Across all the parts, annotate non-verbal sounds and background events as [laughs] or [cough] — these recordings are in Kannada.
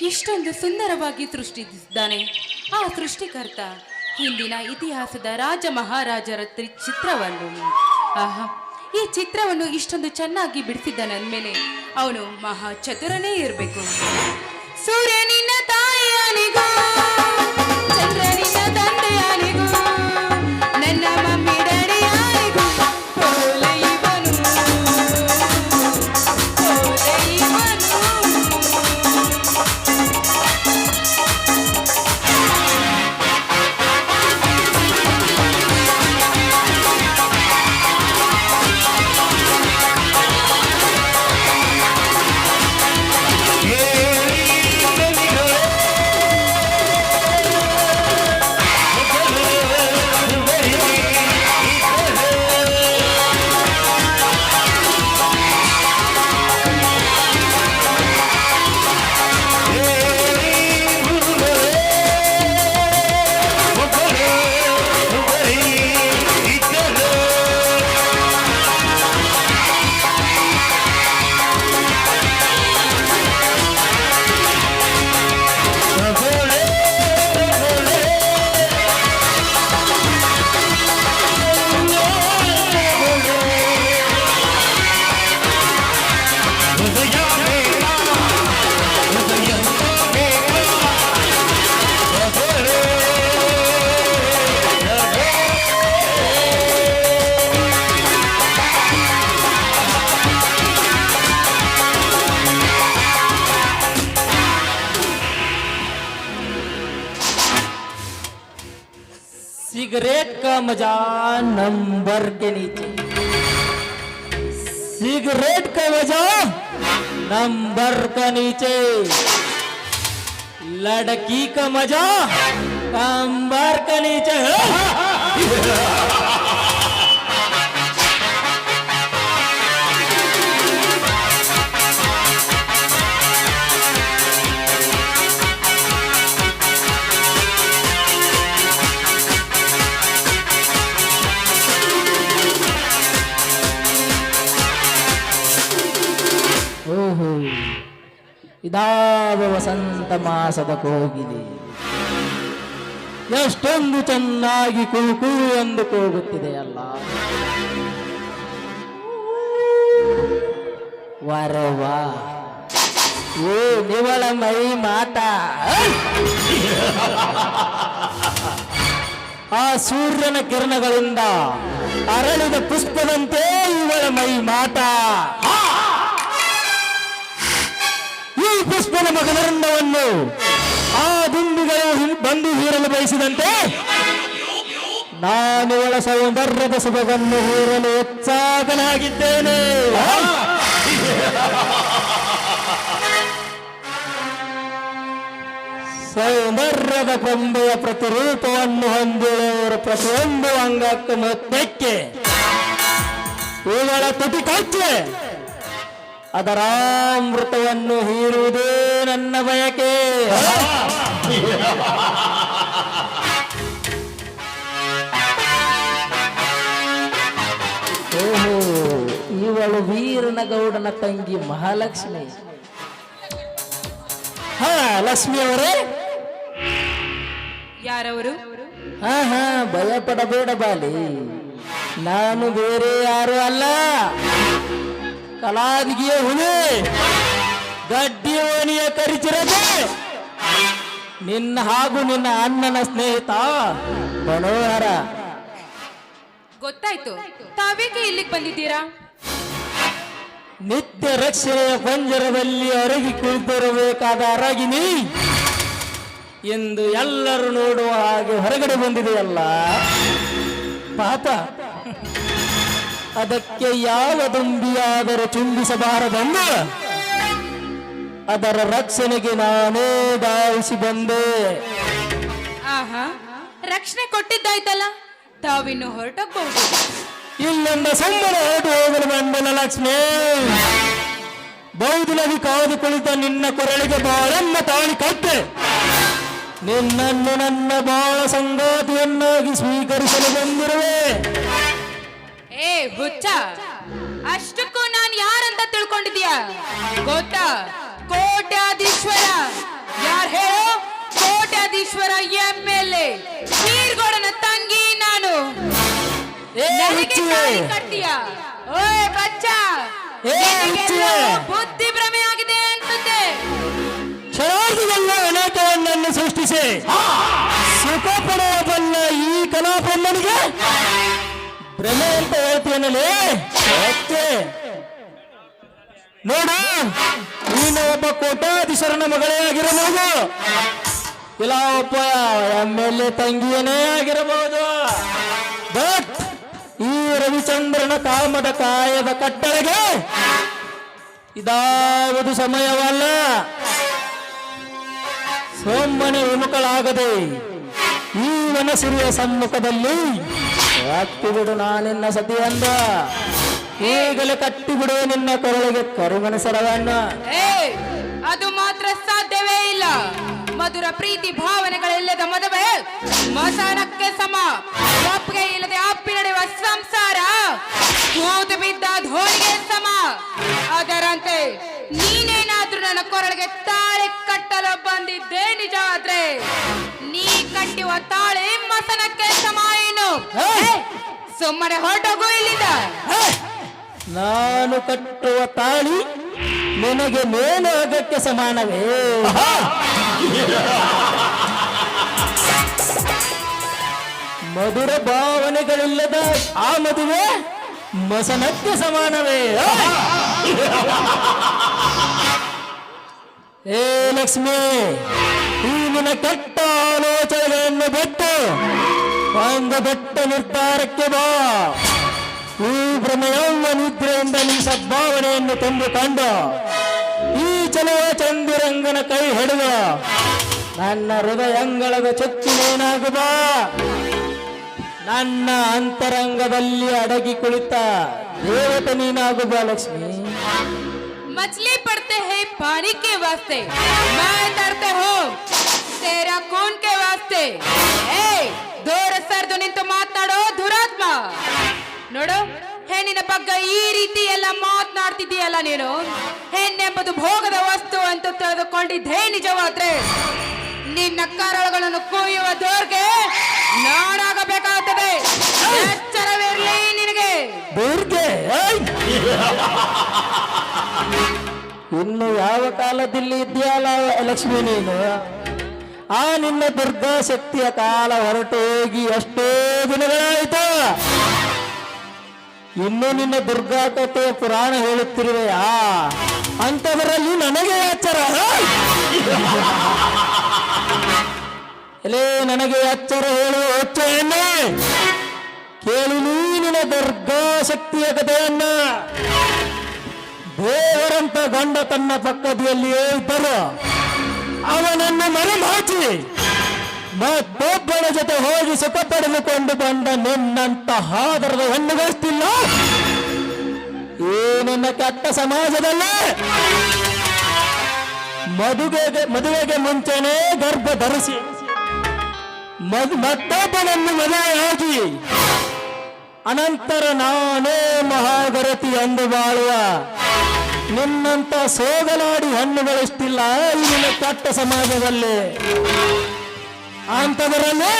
ಇಷ್ಟೊಂದು ಸುಂದರವಾಗಿ ಸೃಷ್ಟಿಸಿದ್ದಾನೆ. ಆ ಸೃಷ್ಟಿಕರ್ತ ಹಿಂದಿನ ಇತಿಹಾಸದ ರಾಜ ಮಹಾರಾಜರ ತ್ರಿ- ಚಿತ್ರವನ್ನು. ಆಹಾ, ಈ ಚಿತ್ರವನ್ನು ಇಷ್ಟೊಂದು ಚೆನ್ನಾಗಿ ಬಿಡಿಸಿದ್ದಾನಂದ್ಮೇಲೆ ಅವನು ಮಹಾ ಚತುರನೇ ಇರಬೇಕು. ಸೂರ್ಯ मज़ा नंबर के नीचे। सिगरेट का मज़ा नंबर का नीचे। लड़की का मज़ा नंबर के नीचे ಇದಾವ ವಸಂತ ಮಾಸದ ಕೋಗಿಲೆ. ಎಷ್ಟೊಂದು ಚೆನ್ನಾಗಿ ಕುಕು ಎಂದು ಕೂಗುತ್ತಿದೆಯಲ್ಲ ವರವ, ಓ ನಿವಳ ಮೈ ಮಾತ. ಆ ಸೂರ್ಯನ ಕಿರಣಗಳಿಂದ ಅರಳಿದ ಪುಷ್ಪದಂತೆ ಇವಳ ಮೈ ಮಾತಾ. ಪುಷ್ಪದ ಮಕರಂದವನ್ನು ಆ ದುಂಬಿಗಳು ಬಂದು ಹೀರಲು ಬಯಸಿದಂತೆ ನಾನು ಒಳ ಸೌಂದರ್ಯದ ಸುಖವನ್ನು ಹೀರಲು ಉತ್ಸಾಹನಾಗಿದ್ದೇನೆ ಸೌಂದರ್ಯದ ಕೊಂಬೆಯ ಪ್ರತಿರೂಪವನ್ನು ಹೊಂದಿರುವವರು ಪ್ರತಿಯೊಂದು ಅಂಗಕ್ಕೆ ಮೊತ್ತಕ್ಕೆ ಇವುಗಳ ತುಟಿ ಕಚ್ಚೆ ಅದರ ಅಮೃತವನ್ನು ಹೀರುವುದೇ ನನ್ನ ಬಯಕೆ. ಓಹೋ ಇವಳು ವೀರನ ಗೌಡನ ತಂಗಿ ಮಹಾಲಕ್ಷ್ಮಿ. ಹಾ ಲಕ್ಷ್ಮಿ ಅವರೇ. ಯಾರವರು? ಹಾ ಹಾ ಭಯ ಪಡಬೇಡ ಬಾಲಿ. ನಾನು ಬೇರೆ ಯಾರು ಅಲ್ಲ. ಕಲಾದಿಗೆಯ ಹುಲಿ ಗಡ್ಡಿ ಓಣಿಯ ಕರಿಚಿರದೆ ನಿನ್ನ ಹಾಗೂ ನಿನ್ನ ಅಣ್ಣನ ಸ್ನೇಹಿತ ಮನೋಹರ ಗೊತ್ತಾಯ್ತು. ತಾವೇಕೆ ಇಲ್ಲಿಗೆ ಬಂದಿದ್ದೀರಾ? ನಿತ್ಯ ರಕ್ಷಣೆಯ ಪಂಜರದಲ್ಲಿ ಅರಗಿ ಕುಳಿತಿರಬೇಕಾದ ಅರಗಿನಿ ಎಂದು ಎಲ್ಲರೂ ನೋಡುವ ಹಾಗೆ ಹೊರಗಡೆ ಬಂದಿದೆಯಲ್ಲ. ಪಾಪ ಅದಕ್ಕೆ ಯಾವ ದುಂಬಿಯಾದರೂ ಚುಂಬಿಸಬಾರದೆಂದು ಅದರ ರಕ್ಷಣೆಗೆ ನಾನೇ ಧಾವಿಸಿ ಬಂದೆ. ಆಹಾ ರಕ್ಷಣೆ ಕೊಟ್ಟಿದ್ದಾಯ್ತಲ್ಲ? ತಾವಿನ್ನು ಹೊರಟೋಗ್ಬಹುದು ಇಲ್ಲಿಂದ ಸುಮ್ಮನೆ ಹೊರಟು ಹೋಗಲು ಬಂದಲ್ಲ ಲಕ್ಷ್ಮಿ. ಬೌದ್ಧ ನದಿ ಕಾದು ಕುಳಿತ ನಿನ್ನ ಕೊರಳಿಗೆ ಬಾಳನ್ನ ತಾಳಿ ಕಟ್ಟೆ. ನಿನ್ನನ್ನು ನನ್ನ ಬಾಳ ಸಂಗಾತಿಯನ್ನಾಗಿ ಸ್ವೀಕರಿಸಲು ಬಂದಿರುವೆ. ಏ ಹುಚ್ಚ ಅಷ್ಟಕ್ಕೂ ನಾನು ಯಾರಂತ ತಿಳ್ಕೊಂಡಿದೀಯ ಗೊತ್ತಾ? ಕೋಟ್ಯಾಧೀಶ್ವರ. ಯಾರು ಹೇಳೋ? ಕೋಟ್ಯಾಧೀಶ್ವರ ಎಂ ಎಲ್ ಎ ತಂಗಿ ನಾನು. ಕಟ್ಟಿಯ. ಓಯ್ ಬಚ್ಚ. ಬುದ್ಧಿ ಭ್ರಮೆ ಆಗಿದೆ ಅಂತಂದೆ ಕ್ಷಣಾರ್ಧದಲ್ಲ ಅನಾಥವನ್ನನ್ನು ಸೃಷ್ಟಿಸಿ. ಸುಖ ಪಡೆಯಬಲ್ಲ ಈ ಕಲಾಪಮ್ಮನಿಗೆ? ಭ್ರಮೆ ಅಂತ ಹೇಳ್ತೀನಲ್ಲೇ ಓಕೆ. ನೋಡು, ನೀನು ಒಬ್ಬ ಕೋಟಾಧೀಶ್ವರನ ಮಗಳೇ ಆಗಿರಬಹುದು. ಇಲ್ಲ, ಒಬ್ಬ ಎಂ ಎಲ್ ಎ ತಂಗಿಯನೇ ಆಗಿರಬಹುದು. ಬಟ್ ಈ ರವಿಚಂದ್ರನ ಕಾಮದ ಕಾಯದ ಕಟ್ಟಳೆಗೆ ಇದಾವುದು ಸಮಯವಲ್ಲ. ಸೋಮನೆ ವಿಮುಖಳಾಗದೆ ಈ ಮನಸ್ಸಿರಿಯ ಸಮ್ಮುಖದಲ್ಲಿ ಹತ್ತಿ ಬಿಡು ನಾನಿನ್ನ ಸತಿ ಅಂದ. ಈಗಲೇ ಕಟ್ಟಿಬಿಡು ನಿನ್ನ ಕೊರಳಿಗೆ ಕರುಮನ ಏ ಅದು ಮಾತ್ರ ಸಾಧ್ಯವೇ ಇಲ್ಲ. ಮಧುರ ಪ್ರೀತಿ ಭಾವನೆಗಳಿಲ್ಲದ ಮದುವೆ, ಮಸಾನಕ್ಕೆ ಸಮ. ಒಪ್ಪಿಗೆ ಇಲ್ಲದೆ ಅಪ್ಪಿ ನಡೆಯುವ ಸಂಸಾರ ಹೋದು ಬಿದ್ದ ಧೋಳಿಗೆ ಸಮ. ಅದರಂತೆ ನೀನೇನಾದ್ರೂ ನನ್ನ ಕೊರಳಿಗೆ ತಾಳಿ ಕಟ್ಟಲು ಬಂದಿದ್ದೇ ನಿಜ ಆದ್ರೆ ತಾಳೆ ತಾಳಿ ಮಸನಕ್ಕೆ ಸಮಾಯಿನು ಸುಮ್ಮನೆ ಹೊರಟೋಗು ಇಲ್ಲಿಂದ! ನಾನು ಕಟ್ಟುವ ತಾಳಿ ನಿನಗೆ ಮೇಲಾಗಕ್ಕೆ ಸಮಾನವೇ? ಮಧುರ ಭಾವನೆಗಳಿಲ್ಲದ ಆ ಮದುವೆ ಮಸನಕ್ಕೆ ಸಮಾನವೇ? ಏ ಲಕ್ಷ್ಮಿ ಈ ನಿನ್ನ ಕೆಟ್ಟ ಆಲೋಚನೆಗಳನ್ನು ಬಿಟ್ಟು ಒಂದು ದೊಡ್ಡ ನಿರ್ಧಾರಕ್ಕೆ ಬಾ ಈ ಭ್ರಮೆಯಮ್ಮ ನಿದ್ರೆಯಿಂದ ನೀ ಸದ್ಭಾವನೆಯನ್ನು ತುಂಬಿಕೊಂಡು ಈ ಚಲುವ ಚಂದಿರಂಗನ ಕೈ ಹಿಡಿದು ನನ್ನ ಹೃದಯಂಗಳದ ಚೊಚ್ಚುನೇನಾಗು ಬಾ ನನ್ನ ಅಂತರಂಗದಲ್ಲಿ ಅಡಗಿ ಕುಳಿತ ದೇವತೆ ನೀನಾಗು ಬಾ ಲಕ್ಷ್ಮಿ मछली पड़ते हैं पानी के वास्ते मैं डरते हूँ तेरा खून के वास्ते ಏ ದೂರ ಸರ್ದು ನಿಂತು ಮಾತನಾಡೋ ದುರಾತ್ಮ ನೋಡು ಹೆಣ್ಣಿನ ಬಗ್ಗೆ ಈ ರೀತಿ ಎಲ್ಲ ಮಾತನಾಡ್ತಿದ್ದೀಯಲ್ಲ ನೀನು ಹೆಣ್ಣೆಂಬುದು ಭೋಗದ ವಸ್ತು ಅಂತ ತಿಳಿದುಕೊಂಡಿದ್ದೇ ನಿಜವಾದ್ರೆ ನಿನ್ನ ಕರಳುಗಳನ್ನು ಕೊಯ್ಯುವ ದೋರ್ಗೆ ನಾಡಾಗಬೇಕಾಗುತ್ತದೆ ಎಚ್ಚರವಿರಲಿ ನಿನಗೆ ದುರ್ಗೆ ಏಯ್! ಇನ್ನು ಯಾವ ಕಾಲದಲ್ಲಿ ಇದೆಯಲ್ಲ ಲಕ್ಷ್ಮಿ ನೀನು ಆ ನಿನ್ನ ದುರ್ಗಾ ಶಕ್ತಿಯ ಕಾಲ ಹೊರಟೋಗಿ ಎಷ್ಟೋ ದಿನಗಳಾಯಿತು. ಇನ್ನು ನಿನ್ನ ದುರ್ಗಾ ಕಥೆಯ ಪುರಾಣ ಹೇಳುತ್ತಿರುವೆಯಾ? ಅಂತವರಲ್ಲಿ ನನಗೆ ಅಚ್ಚರ. ಎಲೇ, ನನಗೆ ಅಚ್ಚರ ಹೇಳು ಎಚ್ಚೆಯನ್ನೇ ಕೇಳಿ ನೀನಿನ ದುರ್ಗಾ ಶಕ್ತಿಯ ಕಥೆಯನ್ನ. ದೇವರಂತ ಗಂಡ ತನ್ನ ಪಕ್ಕದಿಯಲ್ಲಿಯೇ ಇದ್ದರು. ಅವನನ್ನು ಮರೆಮಾಚಿ ಮತ್ತೊಬ್ಬನ ಜೊತೆ ಹೋಗಿ ಸುಖ ಪಡೆದುಕೊಂಡು ಬಂದ ನಿನ್ನಂತ ಹಾದರದ ಹೆಣ್ಣುಗಳಿಸ್ತಿಲ್ಲ ಈ ನಿನ್ನ ಕೆಟ್ಟ ಸಮಾಜದಲ್ಲಿ? ಮದುವೆಗೆ ಮದುವೆಗೆ ಮುಂಚೆನೇ ಗರ್ಭ ಧರಿಸಿ. ಮತ್ತೊಬ್ಬನನ್ನು ಮದುವೆಯಾಗಿ. ಅನಂತರ ನಾನೇ ಮಹಾಗರತಿ ಎಂದು ಬಾಳುವ. ನಿನ್ನಂತ ಸೋಗಲಾಡಿ ಹಣ್ಣುಗಳಿಷ್ಟಿಲ್ಲ ಇಲ್ಲಿನ ಕೆಟ್ಟ ಸಮಾಜದಲ್ಲಿ. ಅಂತದರಲ್ಲಿ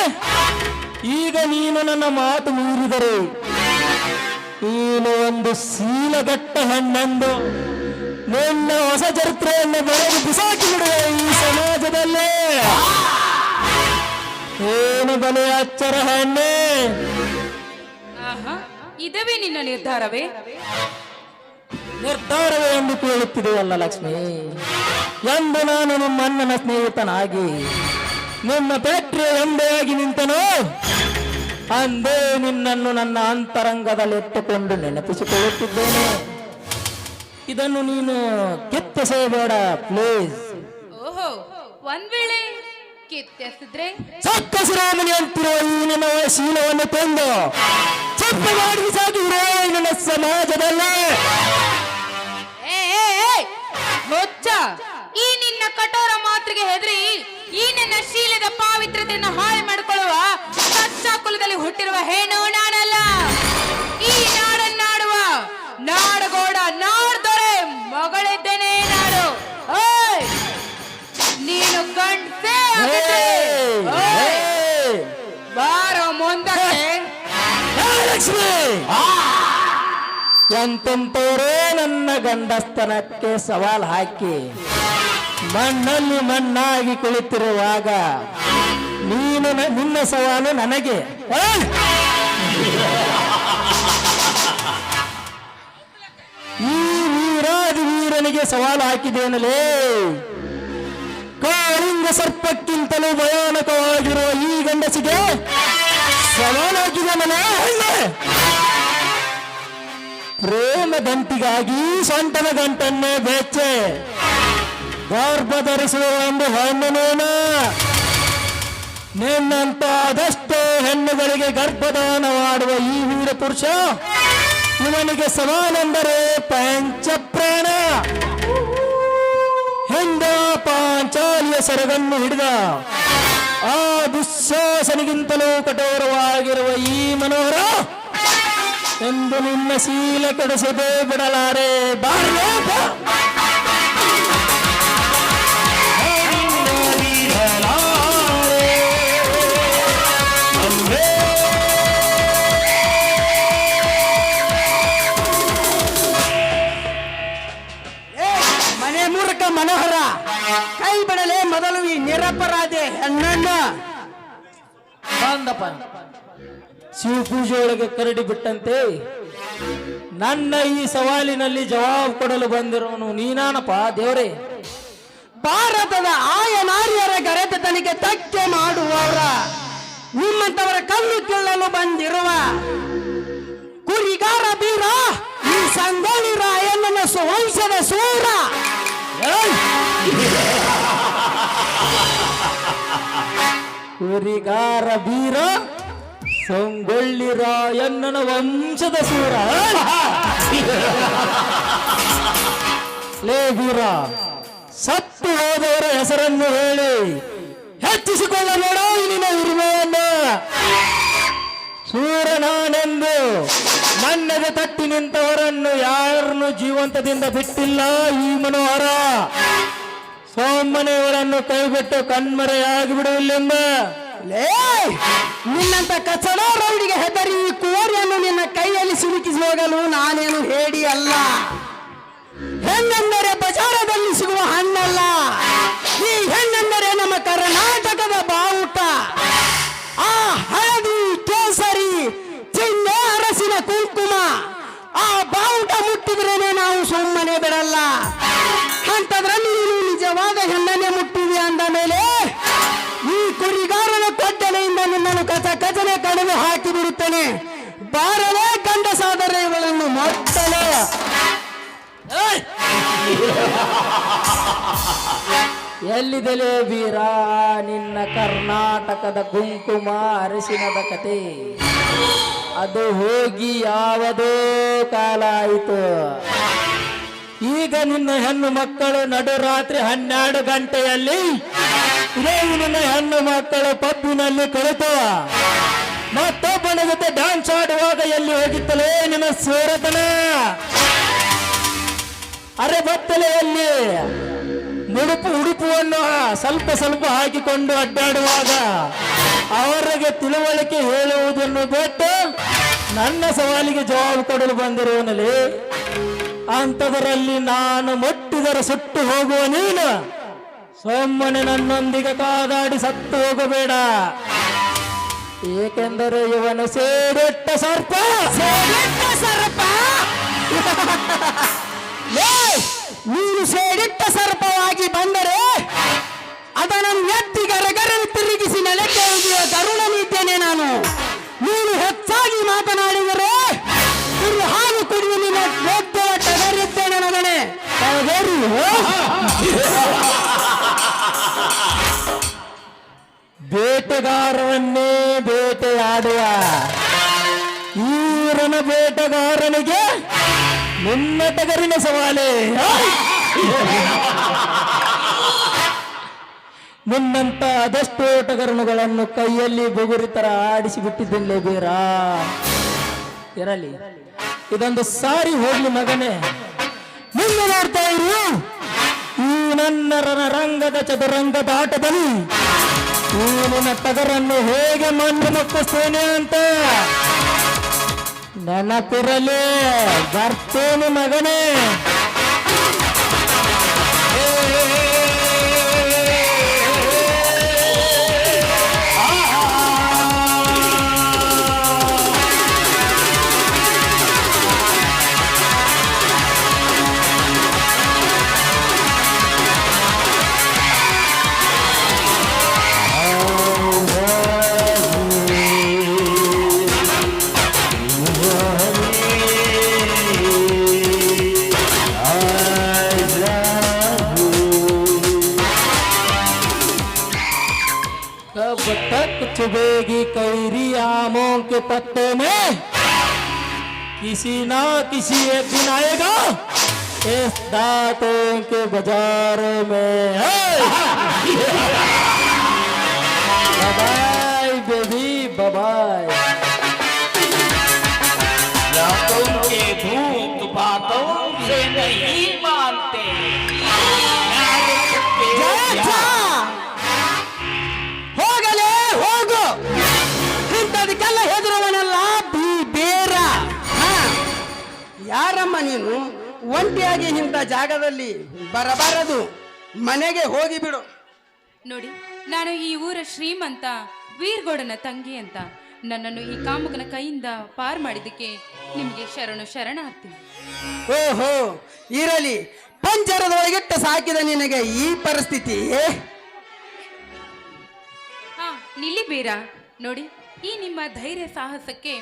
ಈಗ ನೀನು ನನ್ನ ಮಾತು ಮೀರಿದರೆ, ನೀನು ಒಂದು ಸೀಲಗಟ್ಟ ಹಣ್ಣೆಂದು ನಿನ್ನ ಹೊಸ ಚರಿತ್ರೆಯನ್ನು ಬರೆದು ಬಿಸಾಕಿ ಬಿಡುವೆ ಈ ಸಮಾಜದಲ್ಲಿ. ಏನು ಬಲೆ ಅಚ್ಚರ ಹಣ್ಣೆ? ಇದವೇ ನಿನ್ನ ನಿರ್ಧಾರವೇ? ನಿರ್ಧಾರವೇ ಎಂದು ಕೇಳುತ್ತಿದೆಯಲ್ಲ ಲಕ್ಷ್ಮಿ. ಎಂದು ನಾನು ನಿಮ್ಮ ಅಣ್ಣನ ಸ್ನೇಹಿತನಾಗಿ, ನಿಮ್ಮ ಪೇಟ್ರಿಯ ಎಂಬೆಯಾಗಿ ನಿಂತನು, ಅಂದೇ ನಿನ್ನನ್ನು ನನ್ನ ಅಂತರಂಗದಲ್ಲಿ ಇಟ್ಟುಕೊಂಡು ನೆನಪಿಸಿಕೊಳ್ಳುತ್ತಿದ್ದೇನೆ. ಇದನ್ನು ನೀನು ಕಿತ್ತಿಸಬೇಡ, ಪ್ಲೀಸ್. ಒಂದ್ ವೇಳೆ ಕಿತ್ತೆಸಿದ್ರೆ ಶ್ರೀರಾಮನಿ ಅಂತಿರುವ ಈ ನಿಮ್ಮ ಶೀಲವನ್ನು ತಂದು ಚಪ್ಪ ಮಾಡಿ ಸಾಗಿರೋ ನನ್ನ ಸಮಾಜದಲ್ಲಿ. ಏ ಏ, ಏ, ಹುಚ್ಚ ಈ ನಿನ್ನ ಕಠೋರ ಮಾತ್ರೆಗೆ ಹೆದರಿ ಈ ನನ್ನ ಶೀಲದ ಪಾವಿತ್ರತೆಯನ್ನು ಹಾಳು ಮಾಡಿಕೊಳ್ಳುವ ಕಚ್ಚಾ ಕುಲದಲ್ಲಿ ಹುಟ್ಟಿರುವ ಹೆಣ್ಣು ನಾನಲ್ಲ ಈ ನಾಡನ್ನಾಡುವ ನಾಡಗೋಡ ನಾಡ್ದೊರೆ ಮಗಳಿದ್ದೇನೆ ನಾಡು. ಓಯ್ ನೀನು ಬಾರೋ ಮುಂದಕ್ಕೆ ಎಂತೆಂತವರೇ ನನ್ನ ಗಂಡಸ್ತನಕ್ಕೆ ಸವಾಲ್ ಹಾಕಿ, ಮಣ್ಣಲ್ಲಿ ಮಣ್ಣಾಗಿ ಕುಳಿತಿರುವಾಗ ನೀನು ನಿನ್ನ ಸವಾಲು ನನಗೆ. ಈ ವೀರಾದಿ ವೀರನಿಗೆ ಸವಾಲು ಹಾಕಿದೇನಲೇ ಕಾಳಿಂಗ ಸರ್ಪಕ್ಕಿಂತಲೂ ಭಯಾನಕವಾಗಿರುವ ಈ ಗಂಡಸಿಗೆ ಸಮಾನಾಗಿದೆ ಮನೆ ಪ್ರೇಮ ಗಂಟಿಗಾಗಿ ಸೊಂಟನ ಗಂಟನ್ನೇ ಬೇಚೆ. ಗರ್ಭ ಧರಿಸುವ ಒಂದು ಹೆಣ್ಣನೇನ ನಿನ್ನಂತ ಅದಷ್ಟೋ ಹೆಣ್ಣುಗಳಿಗೆ ಗರ್ಭದಾನ ಮಾಡುವ ಈ ವೀರ ಪುರುಷ ಇವನಿಗೆ ಸವಾಲೆಂದರೆ ಪಂಚಪ್ರಾಣ. ಹಿಂದ ಪಾಂಚಾಲಿಯ ಸರಗನ್ನು ಹಿಡಿದ ಆ ದುಶ್ಯಾಸನಿಗಿಂತಲೂ ಕಠೋರವಾಗಿರುವ ಈ ಮನೋಹರ ಎಂದು ನಿನ್ನ ಶೀಲ ಕೆಡಿಸದೆ ಬಿಡಲಾರೆ. ಬಾರ್ಲೇ ಶಿವಪೂಜೆ ಒಳಗೆ ಕರಡಿ ಬಿಟ್ಟಂತೆ, ನನ್ನ ಈ ಸವಾಲಿನಲ್ಲಿ ಜವಾಬ್ ಕೊಡಲು ಬಂದಿರೋನು ನೀನಾನಪ್ಪ ದೇವರೇ ಭಾರತದ ಆಯ ನಾರಿಯರ ಗರೆತನಿಗೆ ಧಕ್ಕೆ ಮಾಡುವವರ, ನಿಮ್ಮಂತವರ ಕಲ್ಲು ಕೀಳಲು ಬಂದಿರುವ ಕುರಿಗಾರ ಬೀರ, ಈ ಸಂಗೊಳ್ಳಿ ರಾಯಣ್ಣನ ಸುವಂಶದ ಸೂರ! ಕುರಿಗಾರ ಬೀರ ಸಂಗೊಳ್ಳಿ ರಾಯಣ್ಣನ ವಂಶದ ಸೂರ. ಲೇ ಬೀರ ಸತ್ತು ಹೋದವರ ಹೆಸರನ್ನು ಹೇಳಿ. ಹೆಚ್ಚಿಸಿಕೊಳ್ಳಬೇಡ ನಿನ್ನ ಉರಿಮೆಯನ್ನು. ಸೂರನಾನೆಂದು ಮನ್ನದ ತಟ್ಟಿ ನಿಂತವರನ್ನು ಯಾರನ್ನು ಜೀವಂತದಿಂದ ಬಿಟ್ಟಿಲ್ಲ ಈ ಮನೋಹರ. ಸೋಮನೆಯವರನ್ನು ಕೈಬಿಟ್ಟು ಕಣ್ಮರೆಯಾಗಿ ಬಿಡುವಿಲ್ಲೆಂದ ಲೇ ನಿನ್ನಂತ ಕಚಡ ರೌಡಿಗೆ ಹೆದರಿ ಕೋರಿಯನ್ನು ನಿನ್ನ ಕೈಯಲ್ಲಿ ಸಿಲುಕಿಸಿ ಹೋಗಲು ನಾನೇನು ಹೇಳಿ ಅಲ್ಲ. ಹೆಣ್ಣೆಂದರೆ ಬಜಾರದಲ್ಲಿ ಸಿಗುವ ಹಣ್ಣಲ್ಲ. ಈ ಹೆಣ್ಣೆಂದರೆ ನಮ್ಮ ಕರ್ನಾಟಕದ ಬಾವುಟ. ಎಲ್ಲಿದೆಲೆ ವೀರ? ನಿನ್ನ ಕರ್ನಾಟಕದ ಕುಂಕುಮ ಅರಸಿನದ ಕತೆ. ಅದು ಹೋಗಿ ಯಾವುದೋ ಕಾಲ ಆಯಿತು. ಈಗ ನಿನ್ನ ಹೆಣ್ಣು ಮಕ್ಕಳು ನಡುರಾತ್ರಿ ಹನ್ನೆರಡು ಗಂಟೆಯಲ್ಲಿ ಇದೇ ನಿನ್ನ ಹೆಣ್ಣು ಮಕ್ಕಳು ಪಬ್ಬಿನಲ್ಲಿ ಕಳಿತು ಮತ್ತೊಬ್ಬನ ಜೊತೆ ಡ್ಯಾನ್ಸ್ ಆಡುವಾಗ ಎಲ್ಲಿ ಹೋಗಿತ್ತಲೇ ನಿನ್ನ ಸ್ವರತನ ಅರೆ ಬತ್ತಲೆ ಎಲ್ಲಿ? ಮುಡುಪು ಉಡುಪುವನ್ನು ಸ್ವಲ್ಪ ಸ್ವಲ್ಪ ಹಾಕಿಕೊಂಡು ಅಡ್ಡಾಡುವಾಗ ಅವರಿಗೆ ತಿಳುವಳಿಕೆ ಹೇಳುವುದನ್ನು ಬಿಟ್ಟು ನನ್ನ ಸವಾಲಿಗೆ ಜವಾಬು ಕೊಡಲು ಬಂದಿರುವನಲ್ಲಿ ಅಂಥದರಲ್ಲಿ ನಾನು ಮುಟ್ಟಿದರೆ ಸುಟ್ಟು ಹೋಗುವ ನೀನು. ಸೊಮ್ಮನೆ ನನ್ನೊಂದಿಗೆ ಕಾದಾಡಿ ಸತ್ತು ಹೋಗಬೇಡ. ಏಕೆಂದರೆ ಇವನು ಸೇರಿಟ್ಟ ಸರ್ಪ. ಸೇಡಿಟ್ಟ ಸರ್ಪ? [laughs] ನೀನು ಸೇಡಿಟ್ಟ ಸರ್ಪವಾಗಿ ಬಂದರೆ ಅದನ್ನು ಎತ್ತಿ ಗರಗರನ್ನು ತಿರುಗಿಸಿ ನೆಲಕ್ಕೆ ಒಗೆಯುವ ಗರುಡನಿದ್ದೇನೆ ನಾನು. ನೀನು ಹೆಚ್ಚಾಗಿ ಮಾತನಾಡಿದರೆ ಹಾಲು ಕುಡಿದು ನಿನ್ನ ಟಗರಿದ್ದೇನೆ ಮಗನೇ ಟಗರು? ಬೇಟೆಗಾರವನ್ನೇ ಬೇಟೆಯಾಡುವ. ಈರನ ಬೇಟೆಗಾರನಿಗೆ ನಿನ್ನ ಟಗರಿನ ಸವಾಲೆ. ನಿನ್ನಂತ ಅದೆಷ್ಟೋ ಟಗರಣಗಳನ್ನು ಕೈಯಲ್ಲಿ ಬುಗುರಿ ತರ ಆಡಿಸಿ ಬಿಟ್ಟಿದ್ದಿಲ್ಲೇ ಬೀರ ಇರಲಿ. ಇದೊಂದು ಸಾರಿ ಹೋಗ್ಲಿ ಮಗನೇ. ಮುಂದೆ ನೋಡ್ತಾ ಇರು. ಈ ನನ್ನ ರಂಗದ ಚದುರಂಗದ ಆಟದಲ್ಲಿ ನಿನ್ನ ಟಗರನ್ನು ಹೇಗೆ ಮಣ್ಣು ಮುಟ್ಟಿಸ್ತೇನೆ ಅಂತ? ನೆನಪಿರಲಿ ಬರ್ತೇನೆ ಮಗನೇ. चुभेगी कैरी आमों के पत्तों में। किसी ना किसी एक दिन आएगा इस दांतों के बाज़ार में। [laughs] बाय बेबी बाय ನೀನು ಒಂಟಿಯಾಗಿ ಇಂಥ ಜಾಗದಲ್ಲಿ ಬರಬಾರದು. ಮನೆಗೆ ಹೋಗಿ ಬಿಡು. ನೋಡಿ ನಾನು ಈ ಊರ ಶ್ರೀಮಂತ ವೀರ್ಗೌಡನ ತಂಗಿ ಅಂತ. ನನ್ನನ್ನು ಈ ಕಾಮಕನ ಕೈಯಿಂದ ಪಾರ್ ಮಾಡಿದ್ದಕ್ಕೆ ನಿಮಗೆ ಶರಣು ಶರಣಾರ್ಥಿ ಓಹೋ ಇರಲಿ. ಪಂಜರದೊಳಗಿಟ್ಟು ಸಾಕಿದ ನಿನಗೆ ಈ ಪರಿಸ್ಥಿತಿ? ಹಾ ನಿಲ್ಲಿ ಬೇರ ನೋಡಿ ಈ ನಿಮ್ಮ ಧೈರ್ಯ ಸಾಹಸಕ್ಕೆ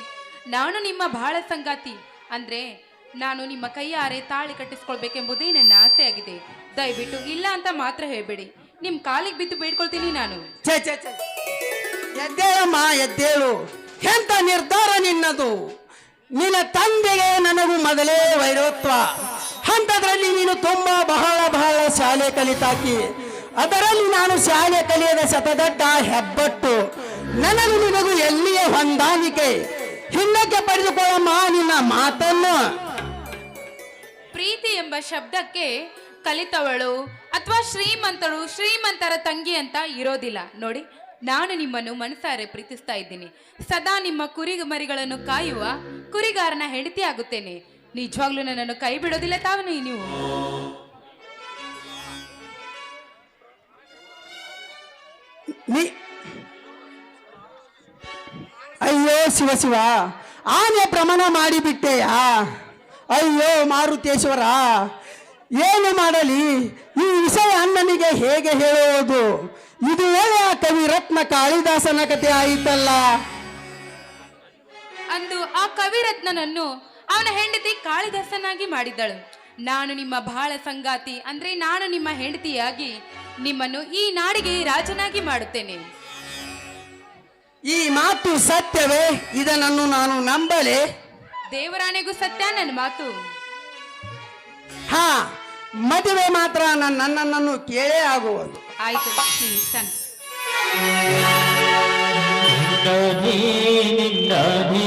ನಾನು ನಿಮ್ಮ ಬಹಳ ಸಂಗಾತಿ. ಅಂದ್ರೆ ನಾನು ನಿಮ್ಮ ಕೈಯಾರೆ ತಾಳಿ ಕಟ್ಟಿಸ್ಕೊಳ್ಬೇಕೆಂಬುದೇ ನನ್ನ ಆಸೆಯಾಗಿದೆ. ದಯವಿಟ್ಟು ಇಲ್ಲ ಅಂತ ಮಾತ್ರ ಹೇಳ್ಬೇಡಿ. ನಿಮ್ ಕಾಲಿಗೆ ಬಿದ್ದು ಬೇಡ್ಕೊಳ್ತೀನಿ ನಾನು. ಎದ್ದೇಳಮ್ಮ ಎದ್ದೇಳು ಎಂತ ನಿರ್ಧಾರ ನಿನ್ನದು? ನಿನ್ನ ತಂದೆಗೆ ನನಗೂ ಮೊದಲೇ ವೈರತ್ವ. ಅಂಥದ್ರಲ್ಲಿ ನೀನು ತುಂಬಾ ಬಹಳ ಬಹಳ ಶಾಲೆ ಕಲಿತಾಕಿ, ಅದರಲ್ಲಿ ನಾನು ಶಾಲೆ ಕಲಿಯದ ಶತದಡ್ಡ ಹೆಬ್ಬಟ್ಟು. ನನಗೂ ನಿನಗೂ ಎಲ್ಲಿಯೇ ಹೊಂದಾಣಿಕೆ? ಹಿಂದಕ್ಕೆ ಪಡೆದುಕೊಳ್ಳಮ್ಮ ನಿನ್ನ ಮಾತನ್ನು. ಪ್ರೀತಿ ಎಂಬ ಶಬ್ದಕ್ಕೆ ಕಲಿತವಳು ಅಥವಾ ಶ್ರೀಮಂತಳು, ಶ್ರೀಮಂತರ ತಂಗಿ ಅಂತ ಇರೋದಿಲ್ಲ. ನೋಡಿ, ನಾನು ನಿಮ್ಮನ್ನು ಮನಸಾರೆ ಪ್ರೀತಿಸ್ತಾ ಇದ್ದೀನಿ. ಸದಾ ನಿಮ್ಮ ಕುರಿ ಮರಿಗಳನ್ನು ಕಾಯುವ ಕುರಿಗಾರನ ಹೆಂಡತಿ ಆಗುತ್ತೇನೆ. ನಿಜವಾಗ್ಲೂ ನನ್ನನ್ನು ಕೈ ಬಿಡೋದಿಲ್ಲ ತಾವು ನೀವು. ಅಯ್ಯೋ ಶಿವ ಶಿವ, ಆನೆ ಪ್ರಮಾಣ ಮಾಡಿಬಿಟ್ಟೆಯಾ? ಅಯ್ಯೋ ಮಾರುತೇಶ್ವರ ಏನು ಮಾಡಲಿ? ಈ ವಿಷಯ ಅಣ್ಣನಿಗೆ ಹೇಗೆ ಹೇಳುವುದು? ಇದು ಆ ಕವಿ ರತ್ನ ಕಾಳಿದಾಸನ ಕತೆ ಆಯಿತಲ್ಲ. ಅಂದು ಆ ಕವಿರತ್ನನನ್ನು ಅವನ ಹೆಂಡತಿ ಕಾಳಿದಾಸನಾಗಿ ಮಾಡಿದ್ದಳು. ನಾನು ನಿಮ್ಮ ಬಹಳ ಸಂಗಾತಿ ಅಂದ್ರೆ ನಾನು ನಿಮ್ಮ ಹೆಂಡತಿಯಾಗಿ ನಿಮ್ಮನ್ನು ಈ ನಾಡಿಗೆ ರಾಜನಾಗಿ ಮಾಡುತ್ತೇನೆ. ಈ ಮಾತು ಸತ್ಯವೇ ಇದನ್ನು ನಾನು ನಂಬಲೆ. ದೇವರಾಣೆಗೂ ಸತ್ಯ ನನ್ನ ಮಾತು. ಹಾ ಮದುವೆ ಮಾತ್ರ ನನ್ನ ನನ್ನನ್ನು ಕೇಳೇ ಆಗುವುದು. ಆಯ್ತು ನಿನ್ನದೇ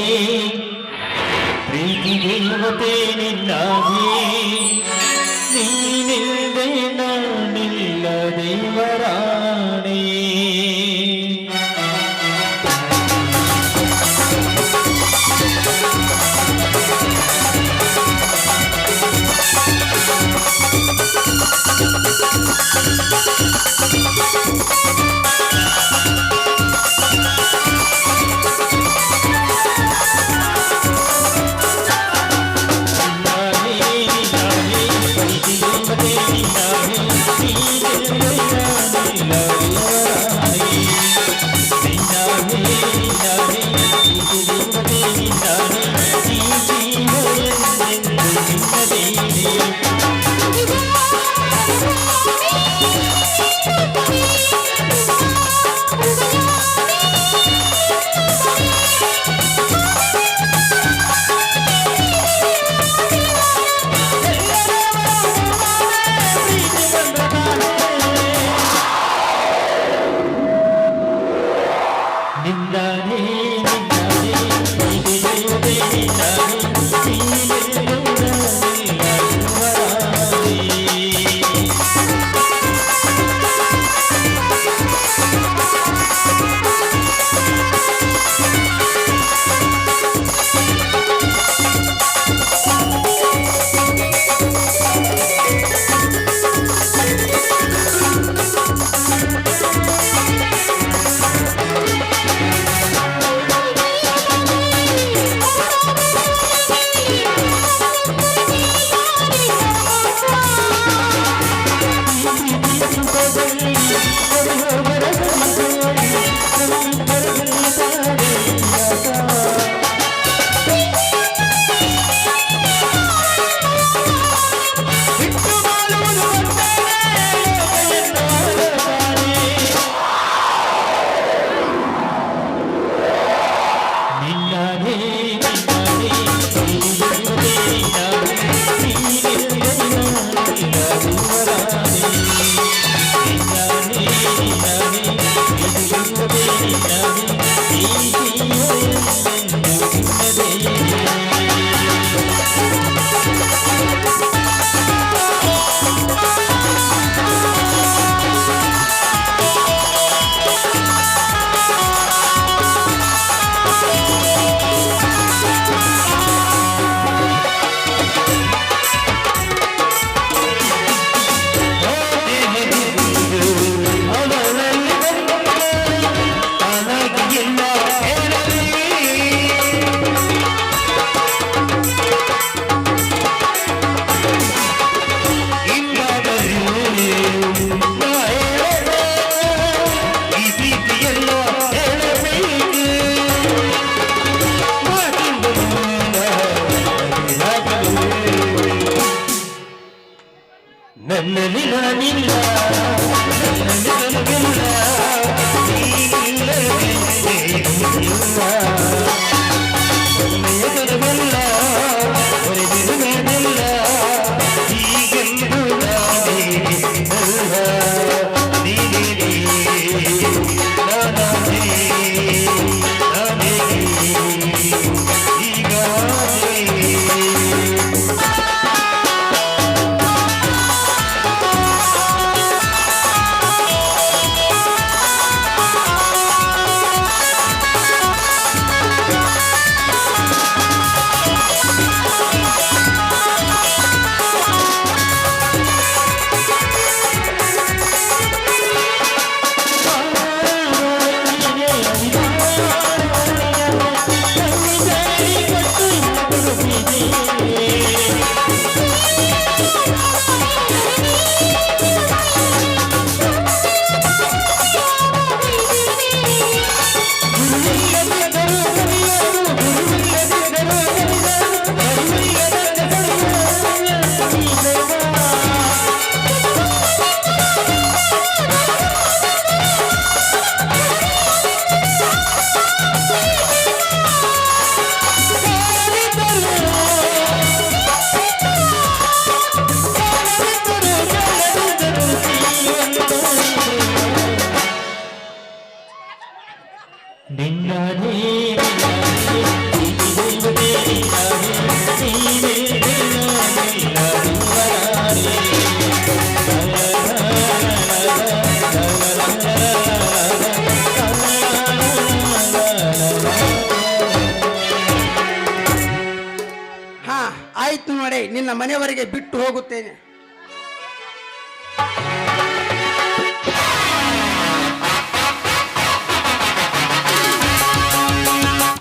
ಪ್ರೀತಿ ದೇವತೆ ನೀನಿಲ್ಲದೆ ನಾನಿಲ್ಲ ದೇವರಾಣಿ you.